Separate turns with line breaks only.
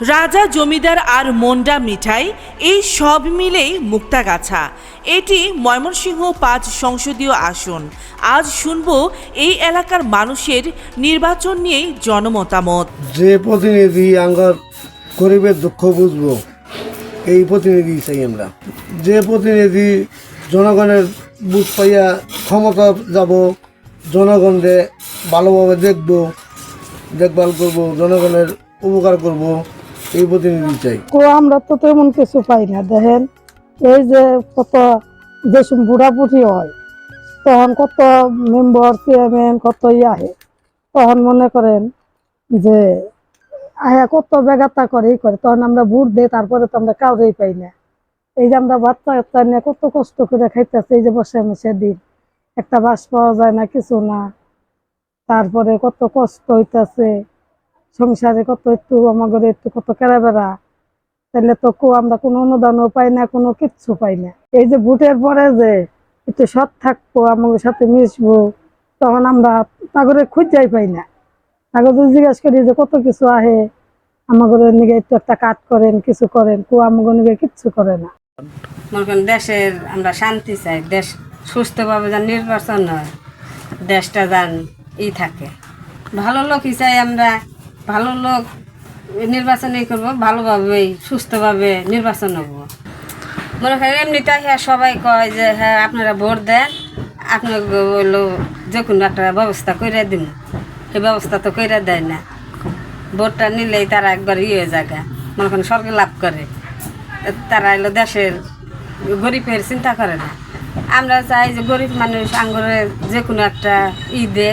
রাজা, জমিদার আর মন্ডা মিঠাই, এই সব মিলেই মুক্তাগাছা। এটি ময়মনসিংহ পাঁচ সংসদীয় আসন। আজ শুনব এই এলাকার মানুষের নির্বাচন নিয়েই জনমতামত।
যে প্রতিনিধি আঙ্গার গরিবের দুঃখ বুঝব, এই প্রতিনিধি চাই আমরা। যে প্রতিনিধি জনগণের বুঝ পাইয়া ক্ষমতা যাব, জনগণকে ভালোভাবে দেখব, দেখভাল করব, জনগণের উপকার করব এই প্রতিনিধি চাই।
কো আমরা তো তেমন কিছু পাই না, দেখেন। এই যে কত যেসব বুড়াবুড়ি হয়, তখন কত মেম্বার, চেয়ারম্যান, কত ইয়ে আহে। তখন মনে করেন যে, আয়া কত বেগাতা করে এই করে, তখন আমরা ভোট দিই, তারপরে তো আমরা কাউরেই পাই না। এই যে আমরা বাচ্চা কাচ্চা নিয়ে কত কষ্ট করে খাইতেছি, এই যে বসে মেসে দিন। একটা বাস পাওয়া যায় না, কিছু না। তারপরে কত কষ্ট হইতাছে। সংসারে কত একটু আমাদের একটু কত কেরা বেড়া তাহলে তো কো, আমরা কোনো অনুদানও পাই না, কোনো কিচ্ছু পাই না। এই যে ভোটের পরে যে একটু সৎ থাকব, আমাদের সাথে মিশবো, তখন আমরা তাগরে খুঁজাই পাই না। যদি জিজ্ঞাসা করি যে কত কিছু আহে আমাদের নিগে একটু একটা কাট করেন, কিছু করেন, কো আমাদের নিগে কিচ্ছু করে না।
দেশের, আমরা শান্তি চাই, দেশ সুস্থভাবে যেন নির্বাচন হয়, দেশটা যান ই থাকে। ভালো লোকই চাই আমরা ভালো লোক নির্বাচনই করব ভালোভাবেই সুস্থভাবে নির্বাচন হব। মনে করেন এমনিতে হ্যাঁ সবাই কয় যে হ্যাঁ আপনারা ভোট দেন, আপনাকে হইল যে কোনো একটা ব্যবস্থা করে দিন। সেই ব্যবস্থা তো করে দেয় না। ভোটটা নিলেই তারা একবার ইয়ে জায়গা মনে করেন সরকার লাভ করে। তারা এলো দেশের গরিবের চিন্তা করে না। আমরা চাই যে গরিব মানুষ আঙ্গুরে যে কোনো একটা ই দে